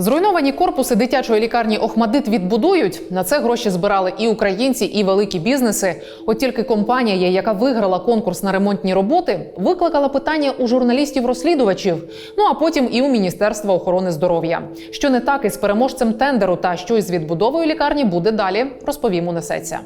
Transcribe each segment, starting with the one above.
Зруйновані корпуси дитячої лікарні Охмадит відбудують. На це гроші збирали і українці, і великі бізнеси. От тільки компанія, яка виграла конкурс на ремонтні роботи, викликала питання у журналістів-розслідувачів. Ну а потім і у Міністерства охорони здоров'я. Що не так із переможцем тендеру та що із відбудовою лікарні буде далі, розповім у несеться.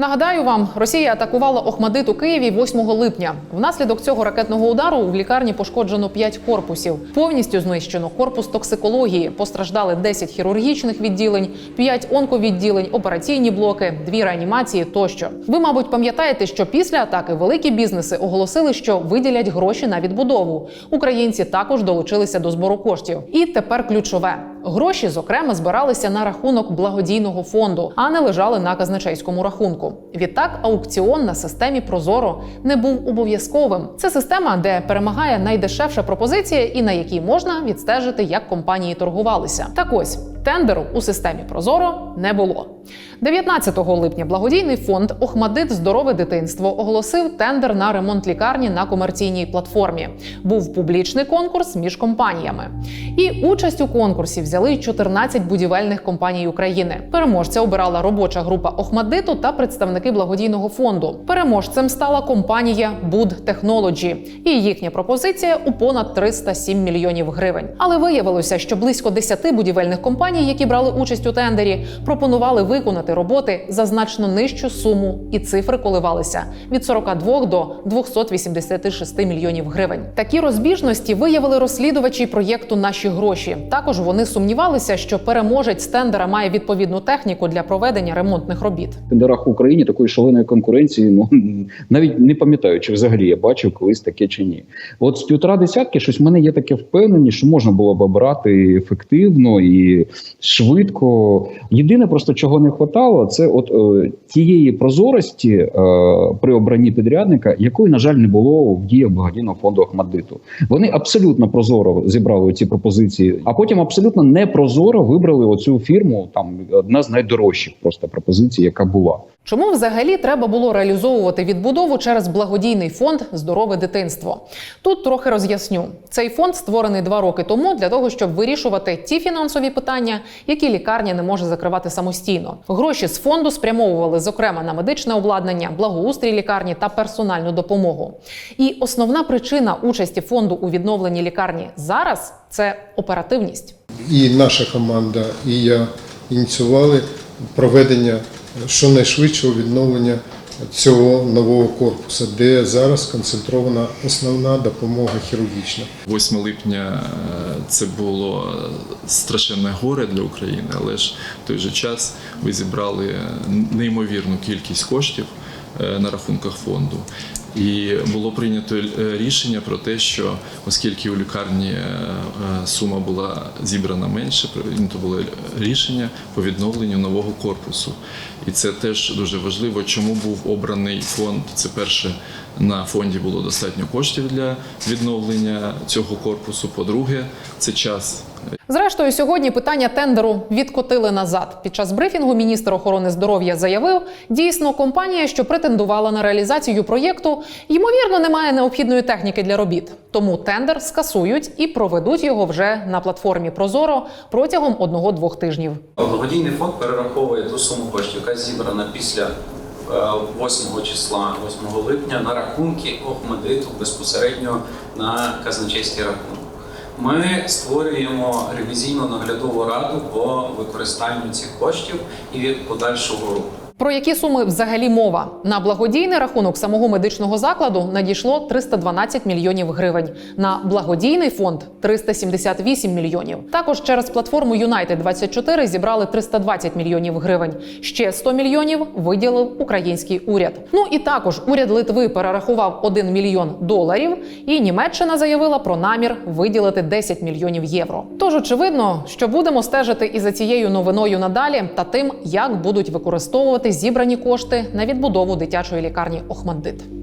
Нагадаю вам, Росія атакувала Охмадит у Києві 8 липня. Внаслідок цього ракетного удару в лікарні пошкоджено 5 корпусів. Повністю знищено корпус токсикології. Постраждали 10 хірургічних відділень, 5 онковідділень, операційні блоки, 2 реанімації тощо. Ви, мабуть, пам'ятаєте, що після атаки великі бізнеси оголосили, що виділять гроші на відбудову. Українці також долучилися до збору коштів. І тепер ключове. Гроші, зокрема, збиралися на рахунок благодійного фонду, а не лежали на казначейському рахунку. Відтак, аукціон на системі Прозоро не був обов'язковим. Це система, де перемагає найдешевша пропозиція, і на якій можна відстежити, як компанії торгувалися. Так ось тендеру у системі Прозоро не було. 19 липня благодійний фонд Охмадит Здорове дитинство оголосив тендер на ремонт лікарні на комерційній платформі. Був публічний конкурс між компаніями. І участь у конкурсі взяли 14 будівельних компаній України. Переможця обирала робоча група Охмадиту та представники благодійного фонду. Переможцем стала компанія Bud Technology. і їхня пропозиція у понад 307 мільйонів гривень. Але виявилося, що близько 10 будівельних компаній, які брали участь у тендері, пропонували виконати роботи за значно нижчу суму, і цифри коливалися від 42 до 286 мільйонів гривень. Такі розбіжності виявили розслідувачі проєкту Наші гроші. Також вони сумнівалися, що переможець тендера має відповідну техніку для проведення ремонтних робіт. В тендерах в Україні такої шаленої конкуренції, ну навіть не пам'ятаю, чи взагалі я бачив колись таке чи ні. От з півтора десятки щось в мене є таке впевнені, що можна було б обирати ефективно і швидко. Єдине, просто чого не вистачало, це от е, тієї прозорості е, при обранні підрядника, якої, на жаль, не було в діях благодійного фонду Ахмадиту. Вони абсолютно прозоро зібрали ці пропозиції, а потім абсолютно непрозоро вибрали оцю фірму. Там одна з найдорожчих просто пропозицій, яка була. Чому взагалі треба було реалізовувати відбудову через благодійний фонд Здорове дитинство? Тут трохи роз'ясню. Цей фонд створений два роки тому для того, щоб вирішувати ті фінансові питання, які лікарня не може закривати самостійно. Гроші з фонду спрямовували зокрема на медичне обладнання, благоустрій лікарні та персональну допомогу. І основна причина участі фонду у відновленні лікарні зараз це оперативність. і наша команда, і я ініціювали проведення щонайшвидшого відновлення цього нового корпусу, де зараз концентрована основна допомога хірургічна. 8 липня е, це було страшенне горе для України, але ж в той же час ви зібрали неймовірну кількість коштів е, на рахунках фонду. І було прийнято е, рішення про те, що оскільки у лікарні е, е, сума була зібрана менше, прийнято було рішення по відновленню нового корпусу. І це теж дуже важливо, чому був обраний фонд. Це перше на фонді було достатньо коштів для відновлення цього корпусу. По-друге, це час. Зрештою, сьогодні питання тендеру відкотили назад. Під час брифінгу міністр охорони здоров'я заявив, дійсно компанія, що претендувала на реалізацію проєкту, ймовірно, не має необхідної техніки для робіт. Тому тендер скасують і проведуть його вже на платформі Прозоро протягом одного-двох тижнів. Благодійний фонд перераховує ту суму коштів, яка зібрана після е, 8 числа, 8 липня на рахунки Охмадиту безпосередньо на казначейський рахунок. Ми створюємо ревізійну наглядову раду по використанню цих коштів і від подальшого руху. Про які суми взагалі мова на благодійний рахунок самого медичного закладу надійшло 312 мільйонів гривень. На благодійний фонд 378 мільйонів. Також через платформу United 24 зібрали 320 мільйонів гривень. Ще 100 мільйонів виділив український уряд. Ну і також уряд Литви перерахував 1 мільйон доларів, і Німеччина заявила про намір виділити 10 мільйонів євро. Тож очевидно, що будемо стежити і за цією новиною надалі, та тим, як будуть використовувати зібрані кошти на відбудову дитячої лікарні Охмаддит.